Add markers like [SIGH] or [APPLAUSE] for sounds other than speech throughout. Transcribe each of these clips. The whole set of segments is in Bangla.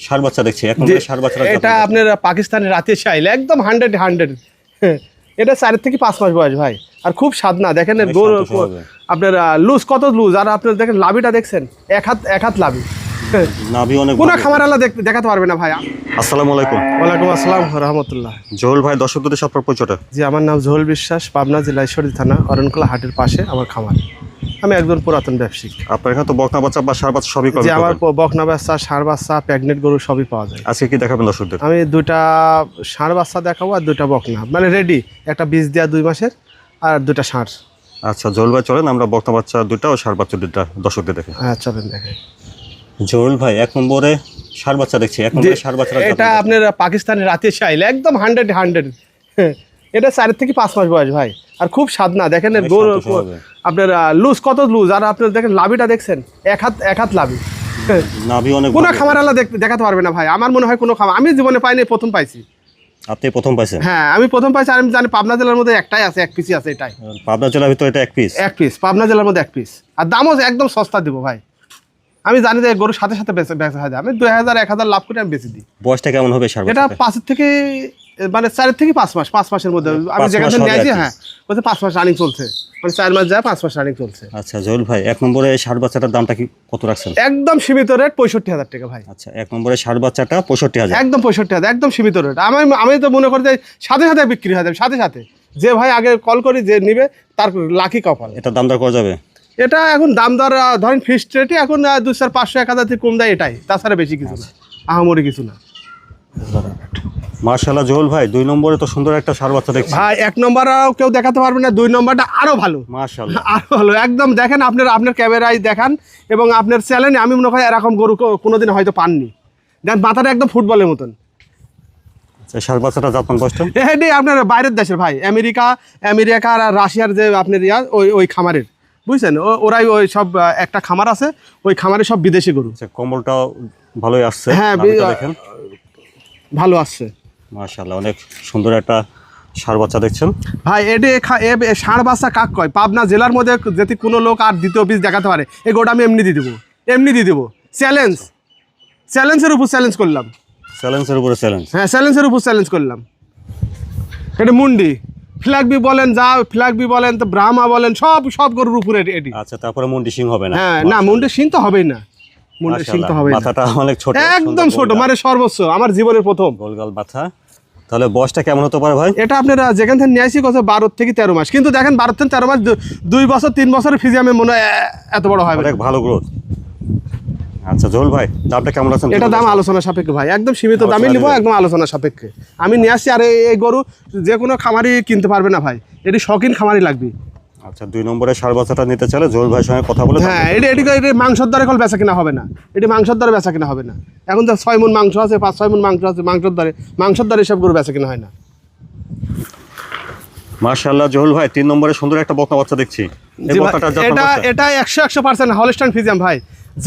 ষাট বাচ্চা দেখছি এখন ষাট বাচ্চা এটা আপনার পাকিস্তানের রাতে শাইল একদম হান্ড্রেড হান্ড্রেড [LAUGHS] এটা চার থেকে পাঁচ মাস বয়স ভাই আর খুব সাদনা দেখেন এর অনেক গরু শান্ত স্বভাবের। আপনার লুজ কত লুজ আর আপনার দেখেন লাভিটা দেখছেন? এক হাত এক হাত লাভি। [LAUGHS] নাভি কোনো খামার দেখাতে পারবে না ভাই। আসসালামু আলাইকুম। ওয়ালাইকুম আসসালাম রহমতুল্লাহ। জহুল ভাই দর্শকদের পরিচয়টা। জি আমার নাম জহুল বিশ্বাস পাবনা জেলা ঈশ্বরদী থানা অরণকলা হাটের পাশে আমার খামার। আমি একজন পুরাতন ব্যবসায়ী। আপনার এখানে তো বকনা বাচ্চা বা সার বাচ্চা সবই যে আমার বকনা বাচ্চা ষাঁড় বাচ্চা প্রেগনেন্ট গরু সবই পাওয়া যায়। আজকে কি দেখাবেন দর্শকদের? আমি দুইটা ষাঁড় বাচ্চা দেখাবো আর দুইটা বকনা। মানে রেডি একটা বীজ দেওয়া দুই মাসের আর দুইটা ষাঁড় আচ্ছা জহুল ভাই চলেন আমরা বকনা বাচ্চা দুটা ও ষাট বাচ্চা দুটা দর্শকদের দেখে হ্যাঁ চলেন দেখে জহুল ভাই এক নম্বরে সার বাচ্চা দেখছি এক নম্বরে সার বাচ্চা এটা আপনার পাকিস্তানের রাতে শাইল একদম হান্ড্রেড হান্ড্রেড এটা চার থেকে পাঁচ মাস বয়স ভাই। আর খুব সাদনা দেখেন গরু আপনার লুজ কত লুজ? আর আপনার দেখেন লাভিটা দেখছেন এক হাত এক হাত লাভি। [LAUGHS] কোনো। খামার আল্লাহ দেখাতে পারবে না ভাই। আমার মনে হয় কোনো খামার আমি জীবনে পাইনি প্রথম পাইছি। আপনি প্রথম পাইছেন? হ্যাঁ আমি প্রথম পাইছি আর আমি জানি পাবনা জেলার মধ্যে একটাই আছে এক পিসই আছে এটাই। পাবনা জেলার ভিতরে এটা এক পিস এক পিস পাবনা জেলার মধ্যে এক পিস আর দামও একদম সস্তা দিব ভাই। আমি জানি যে গরুর সাথে সাথে বেচা হয় আমি দুই হাজার এক হাজার লাভ করে আমি বেশি দিই। বয়সটা কেমন হবে এটা পাঁচের থেকে মানে চারের থেকে পাঁচ মাস পাঁচ মাসের মধ্যে। আমি যেখান থেকে নিয়েছি হ্যাঁ বলছে পাঁচ মাস রানিং চলছে। মানে চার মাস যায় পাঁচ মাস রানিং চলছে। আচ্ছা জহুল ভাই এক নম্বরে ষাট বাচ্চাটার দামটা কি কত রাখছেন? একদম সীমিত রেট পঁয়ষট্টি হাজার টাকা ভাই। আচ্ছা এক নম্বরে ষাট বাচ্চাটা পঁয়ষট্টি হাজার। একদম পঁয়ষট্টি হাজার একদম সীমিত রেট আমি আমি তো মনে করি যে সাথে সাথে বিক্রি হয়ে যাবে সাথে সাথে। যে ভাই আগে কল করি যে নিবে তার লাকি কপাল এটা দাম দর করা যাবে? এটা এখন দাম দর ধরেন ফিক্সড রেটই এখন দুই চার পাঁচশো এক হাজার থেকে কম দেয় এটাই। তাছাড়া বেশি কিছু না। আহামরি কিছু না। মার্শাল্লাহ জহুল ভাই দুই নম্বরে তো সুন্দর একটা ষাট বাচ্চা দেখছি। ভাই এক নম্বর কেউ দেখাতে পারবে না দুই নম্বরটা আরও ভালো। মার্শাল্লাহ আরও ভালো। একদম দেখেন আপনার আপনার ক্যামেরায় দেখান এবং আপনার চ্যানেলে আমি মনে হয় এরকম গরু কোনোদিন হয়তো পাননি। দেন মাথাটা একদম ফুটবলের মতন। আচ্ছা, ষাট বাচ্চাটা এটি আপনার বাইরের দেশের ভাই আমেরিকা আমেরিকা আর রাশিয়ার যে আপনার ইয়া ওই ওই খামারের। বুঝছেন? ওরাই ওই সব একটা খামার আছে ওই খামারে সব বিদেশি গরু। আচ্ছা কম্বলটাও ভালোই আসছে হ্যাঁ, ভালো আসছে। মার্শাল্লাহ অনেক সুন্দর একটা ষাট বাচ্চা দেখছেন। ভাই এটি ষাঁড় বাচ্চা কাক কয়? পাবনা জেলার মধ্যে যদি কোনো লোক আর দ্বিতীয় বীজ দেখাতে পারে এই গোটা আমি এমনি দিয়ে দেবো এমনি দিয়ে দেবো। চ্যালেঞ্জ চ্যালেঞ্জের উপর চ্যালেঞ্জ করলাম। চ্যালেঞ্জের উপরে চ্যালেঞ্জ হ্যাঁ চ্যালেঞ্জের উপর চ্যালেঞ্জ করলাম। এটা মুন্ডি ফ্ল্যাগবি বলেন যা ফ্ল্যাগবি বলেন তো ব্রাহ্মা বলেন সব সব গরুর উপরে এটি আচ্ছা তারপরে মুন্ডি সিং হবে না। হ্যাঁ না মুন্ডি সিং তো হবেই না। মাথাটা অনেক ছোট একদম ছোট মানে সর্বোচ্চ আমার জীবনের প্রথম। গোলগাল মাথা। তাহলে বয়সটা কেমন হতে পারে ভাই? এটা আপনারা যেখান থেকে নিয়ে আসি কত বারো থেকে তেরো মাস। কিন্তু দেখেন বারো থেকে তেরো মাস দুই বছর তিন বছরের ফিজিয়ামে মনে হয় এত বড় না। ভালো গ্রোথ আচ্ছা জহুল ভাই দামটা কেমন আছেন? এটা দাম আলোচনা সাপেক্ষে ভাই একদম সীমিত দামে আলোচনা নিব একদম আলোচনা সাপেক্ষে। আমি নিয়ে আসছি আর এই- এই গরু যে কোনো খামারই কিনতে পারবে না ভাই। এটি শখিন খামারই লাগবে। আচ্ছা দুই নম্বরে ষাট বাচ্চাটা নিতে চাইলে জহুল ভাইয়ের সঙ্গে কথা বলে হ্যাঁ এটি এটি এটি মাংসর দরে কল বেচা কিনা হবে না। এটি মাংসর দরে বেচা কিনা হবে না। এখন তো ছয় মন মাংস আছে পাঁচ ছয় মন মাংস আছে মাংসর দরে মাংসর দরে সব গরু বেচা কিনা হয় না। মার্শাল্লাহ জহুল ভাই তিন নম্বরে সুন্দর একটা বকনা বাচ্চা দেখছি। এটা এটা একশো একশো পার্সেন্ট হলস্টাইন ফিজিয়াম ভাই।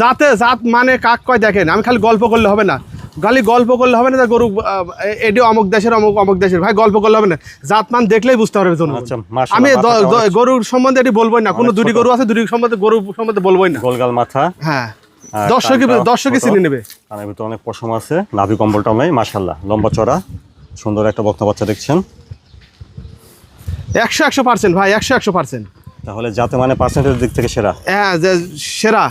জাতে জাত মানে কাক কয় দেখেন আমি খালি গল্প করলে হবে না। খালি গল্প করলে হবে না গরু আহ, এটি অমুক দেশের অমুক অমুক দেশের। ভাই গল্প করলে হবে না। জাত মান দেখলেই বুঝতে পারবে। আচ্ছা, আমি গরুর সম্বন্ধে এটি বলবোই না। কোনো দুটি গরু আছে দুটি সম্বন্ধে গরু সম্বন্ধে বলবোই না। গোলগাল মাথা। হ্যাঁ। চিনে নেবে। কানের ভিতরে অনেক পশম আছে নাভি কম্বলটাও নাই মাশাল্লাহ লম্বা চড়া সুন্দর একটা বাচ্চা দেখছেন। একশো একশো পার্সেন্ট ভাই একশো একশো পার্সেন্ট তাহলে যাতে মানে পার্সেন্টের দিক থেকে সেরা? হ্যাঁ সেরা।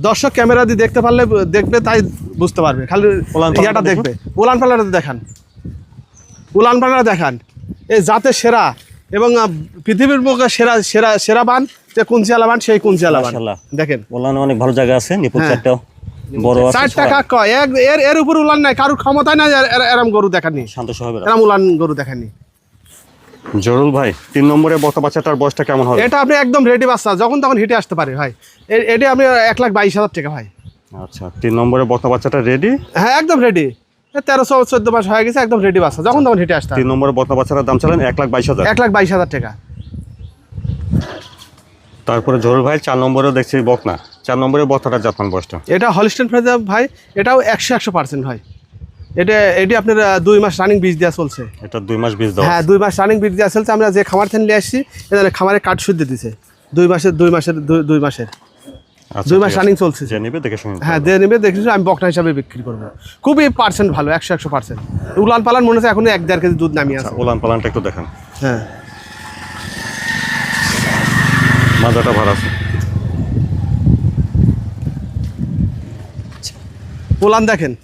দর্শক ক্যামেরা দিয়ে দেখতে পারলে দেখবে তাই বুঝতে পারবে। খালি উলান ইয়াটা দেখবে। উলান পালাটা দেখান। উলান পালাটা দেখান। এই জাতে সেরা এবং পৃথিবীর মুখে সেরা সেরা সেরা বান যে কুঞ্চিয়ালা বান সেই কুঞ্চিয়ালা বান। দেখেন। বললাম অনেক ভালো জায়গা আছে নিপুণ হ্যাঁ। চারটাও। বড় চার টাকা কয়? এর এর উপর উলান নাই কারোর ক্ষমতায় নাই এর- এর- এরম গরু দেখানি শান্ত স্বভাবের এরম উলান গরু দেখানি জরুল ভাই তিন নম্বরে বকনা বাচ্চাটার বয়সটা কেমন হবে? এটা আপনি একদম রেডি বাচ্চা যখন তখন হিটে আসতে পারে ভাই। এটা আপনি এক লাখ বাইশ হাজার টাকা ভাই। আচ্ছা তিন নম্বরে বকনা বাচ্চাটা রেডি হ্যাঁ একদম রেডি তেরোশো চোদ্দ মাস হয়ে গেছে একদম রেডি বাচ্চা যখন তখন হিটে আসতে তিন নম্বরে বকনা বাচ্চাটার দাম চালেন এক লাখ বাইশ হাজার। এক লাখ বাইশ হাজার টাকা। তারপরে জরুল ভাই চার নম্বরে দেখছি বকনা। চার নম্বরে বকনাটার জাতমান বয়সটা। এটা হলিস্টেন ফ্রেজার ভাই এটাও একশো একশো পার্সেন্ট ভাই। এটা এটি আপনার দুই মাস রানিং বীজ দেওয়া চলছে। এটা দুই মাস বীজ দেওয়া হ্যাঁ দুই মাস রানিং বীজ দেওয়া চলছে। আমরা যে খামার থেকে নিয়ে আসছি এটা খামারে কাঠ শুদ্ধ দিছে। দুই মাসের দুই মাসের দুই- মাসের। আচ্ছা, দুই মাস রানিং চলছে। যে নেবে দেখে শুনে হ্যাঁ। দিয়ে নেবে দেখেছি আমি বকনা হিসাবে বিক্রি করব। খুবই পার্সেন্ট ভালো একশো একশো পার্সেন্ট উলান পালান মনে হচ্ছে এখন এক দেড় কেজি দুধ নামিয়ে আছে। আচ্ছা, ওলান পালানটা একটু দেখান। হ্যাঁ। মাজাটা ভাড়া আছে। উলান দেখেন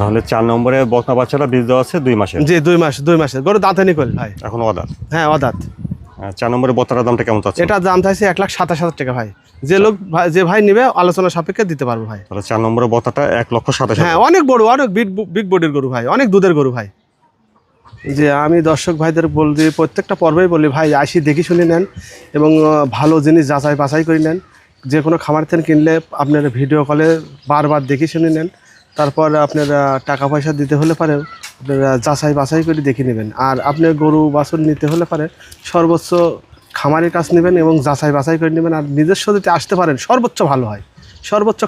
তাহলে চার নম্বরে বকনা বাচ্চাটা বীজ দেওয়া আছে দুই মাসের? জি দুই মাস দুই মাসের। গরু দাঁতে নিকল ভাই। এখন অর্ডার হ্যাঁ অদাঁত। চার নম্বরে বত্তাটার দামটা কেমন চাচ্ছে এটা দাম চাইছে এক লাখ সাতাশ হাজার টাকা ভাই। যে লোক ভাই- যে ভাই নেবে আলোচনা সাপেক্ষে দিতে পারব ভাই। তাহলে চার নম্বরে বত্তাটা এক লক্ষ সাতাশ হ্যাঁ অনেক বড় অনেক বিগ বিগ বডির গরু ভাই। অনেক দুধের গরু ভাই। যে আমি দর্শক ভাইদের বলি প্রত্যেকটা পর্বেই বলি ভাই আসি দেখি শুনে নেন এবং ভালো জিনিস যাচাই বাছাই করে নেন। যে কোনো খামার থেকে কিনলে আপনার ভিডিও কলে বারবার দেখে শুনে নেন। তারপর আপনারা টাকা পয়সা দিতে হলে পারে, আপনারা যাচাই বাছাই করে দেখে নেবেন। আর আপনি গরু, বাছুর নিতে হলে পারে, সর্বোচ্চ খামারের কাজ নেবেন এবং যাচাই বাছাই করে নেবেন। আর নিজস্ব যদি আসতে পারেন, সর্বোচ্চ ভালো হয়। সর্বোচ্চ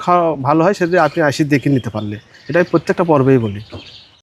ভালো হয়, সেটা আপনি আসি দেখে নিতে পারলে। এটাই প্রত্যেকটা পর্বেই বলি।